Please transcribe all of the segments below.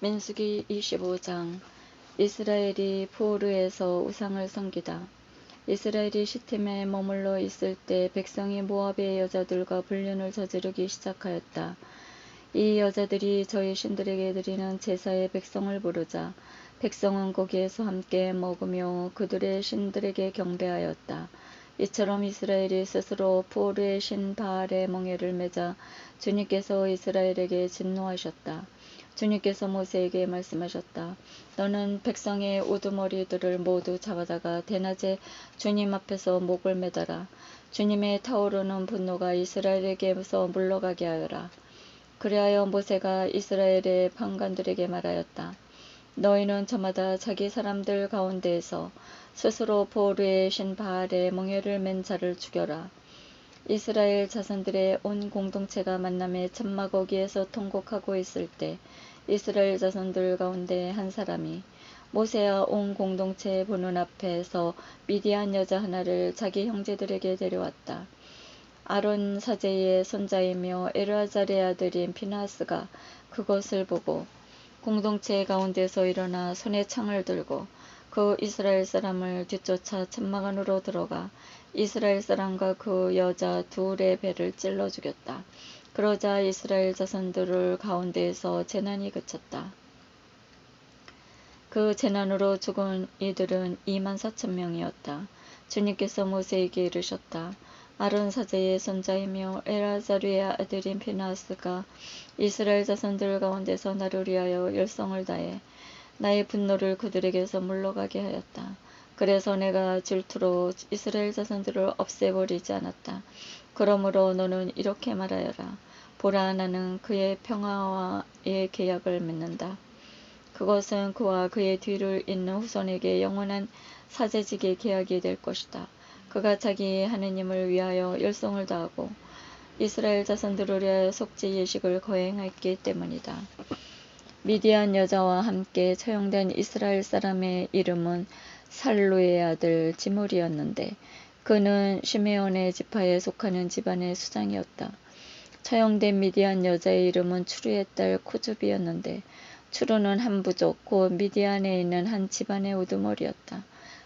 민수기 25장 이스라엘이 포르에서 우상을 섬기다. 이스라엘이 시템에 머물러 있을 때 백성이 모압의 여자들과 불륜을 저지르기 시작하였다. 이 여자들이 저희 신들에게 드리는 제사에 백성을 부르자 백성은 거기에서 함께 먹으며 그들의 신들에게 경배하였다. 이처럼 이스라엘이 스스로 포르의 신 바알의 멍에를 매자 주님께서 이스라엘에게 진노하셨다. 주님께서 모세에게 말씀하셨다. 너는 백성의 우두머리들을 모두 잡아다가 대낮에 주님 앞에서 목을 매달아 주님의 타오르는 분노가 이스라엘에게서 물러가게 하여라. 그리하여 모세가 이스라엘의 방관들에게 말하였다. 너희는 저마다 자기 사람들 가운데에서 스스로 보르의 신 바알의 멍에를 맨 자를 죽여라. 이스라엘 자손들의 온 공동체가 만남의 천막어기에서 통곡하고 있을 때 이스라엘 자손들 가운데 한 사람이 모세와 온 공동체 보는 앞에서 미디안 여자 하나를 자기 형제들에게 데려왔다. 아론 사제의 손자이며 에르아잘의 아들인 피나스가 그것을 보고 공동체 가운데서 일어나 손에 창을 들고 그 이스라엘 사람을 뒤쫓아 천막 안으로 들어가 이스라엘 사람과 그 여자 둘의 배를 찔러 죽였다. 그러자 이스라엘 자손들을 가운데에서 재난이 그쳤다. 그 재난으로 죽은 이들은 2만 4천 명이었다. 주님께서 모세에게 이르셨다. 아론 사제의 손자이며 에라자르의 아들인 피나스가 이스라엘 자손들 가운데서 나를 위하여 열성을 다해 나의 분노를 그들에게서 물러가게 하였다. 그래서 내가 질투로 이스라엘 자손들을 없애버리지 않았다. 그러므로 너는 이렇게 말하여라. 보라 나는 그의 평화와의 계약을 맺는다. 그것은 그와 그의 뒤를 잇는 후손에게 영원한 사제직의 계약이 될 것이다. 그가 자기 하느님을 위하여 열성을 다하고 이스라엘 자손들을 위하여 속죄 예식을 거행했기 때문이다. 미디안 여자와 함께 처형된 이스라엘 사람의 이름은 살루의 아들 지물이었는데 그는 시메온의 지파에 속하는 집안의 수장이었다. 처형된 미디안 여자의 이름은 추루의 딸 코줍이었는데 추루는 한 부족 곧 미디안에 있는 한 집안의 우두머리였다.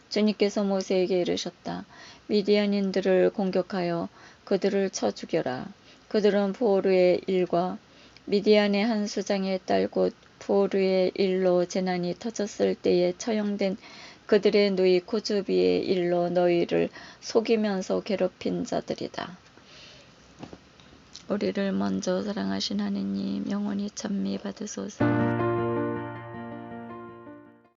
주님께서 모세에게 이르셨다. 미디안인들을 공격하여 그들을 쳐 죽여라. 그들은 보르의 일과 미디안의 한 수장의 딸 곧 보르의 일로 재난이 터졌을 때에 처형된 그들의 누이 코주비의 일로 너희를 속이면서 괴롭힌 자들이다. 우리를 먼저 사랑하신 하느님 영원히 찬미 받으소서.